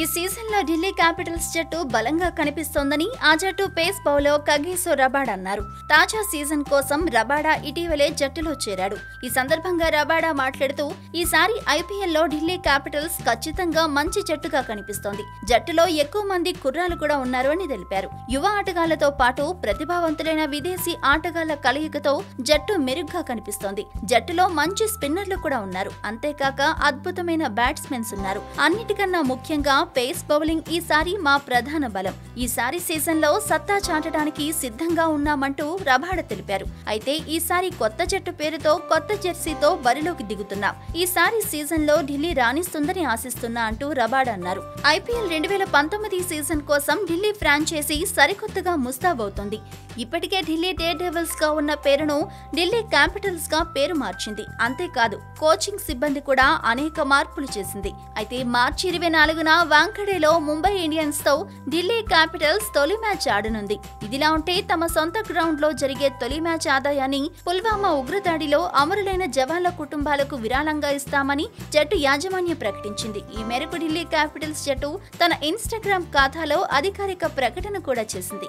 ఈ సీజన్లో ఢిల్లీ క్యాపిటల్స్ జట్టు బలంగా కనిపిస్తోందని ఆ జట్టు పేస్ బౌలర్ కగేసో రబాడ అన్నారు. తాజా సీజన్ కోసం రబాడా ఇటీవలే జట్టులో చేరాడు. ఈ సందర్భంగా రబాడా మాట్లాడుతూ ఈసారి ఐపీఎల్లో ఢిల్లీ క్యాపిటల్స్ ఖచ్చితంగా మంచి జట్టుగా కనిపిస్తోంది. జట్టులో ఎక్కువ మంది కుర్రాలు కూడా ఉన్నారు అని తెలిపారు. యువ ఆటగాళ్ళతో పాటు ప్రతిభావంతులైన విదేశీ ఆటగాళ్ళ కలయికతో జట్టు మెరుగ్గా కనిపిస్తోంది. జట్టులో మంచి స్పిన్నర్లు కూడా ఉన్నారు. అంతేకాక అద్భుతమైన బ్యాట్స్మెన్స్ ఉన్నారు. అన్నిటికన్నా ముఖ్యంగా పేస్ బౌలింగ్ ఈసారి మా ప్రధాన బలం. ఈసారి సీజన్లో సత్తా చాటడానికి సిద్ధంగా ఉన్నామంటూ రబాడ తెలిపారు. అయితే ఈసారి కొత్త జట్టు పేరుతో కొత్త జెర్సీతో బరిలోకి దిగుతున్నాం. ఈసారి సీజన్లో ఢిల్లీ రాణిస్తుందని ఆశిస్తున్నా అంటూ రబాడ అన్నారు. ఐపీఎల్ రెండు వేల పంతొమ్మిది సీజన్ కోసం ఢిల్లీ ఫ్రాంచైజీ సరికొత్తగా ముస్తాబవుతోంది ఇప్పటికే ఢిల్లీ డే డెవిల్స్గా ఉన్న పేరును ఢిల్లీ క్యాపిటల్స్గా పేరు మార్చింది. అంతేకాదు కోచింగ్ సిబ్బంది కూడా అనేక మార్పులు చేసింది. అయితే మార్చి ఇరవై నాలుగున వాంఖడేలో ముంబై ఇండియన్స్తో ఢిల్లీ క్యాపిటల్స్ తొలి మ్యాచ్ ఆడనుంది. ఇదిలా ఉంటే తమ సొంత గ్రౌండ్లో జరిగే తొలి మ్యాచ్ ఆదాయాన్ని పుల్వామా ఉగ్రదాడిలో అమరులైన జవాన్ల కుటుంబాలకు విరాళంగా ఇస్తామని జట్టు యాజమాన్యం ప్రకటించింది. ఈ మేరకు ఢిల్లీ క్యాపిటల్స్ జట్టు తన ఇన్స్టాగ్రామ్ ఖాతాలో అధికారిక ప్రకటన కూడా చేసింది.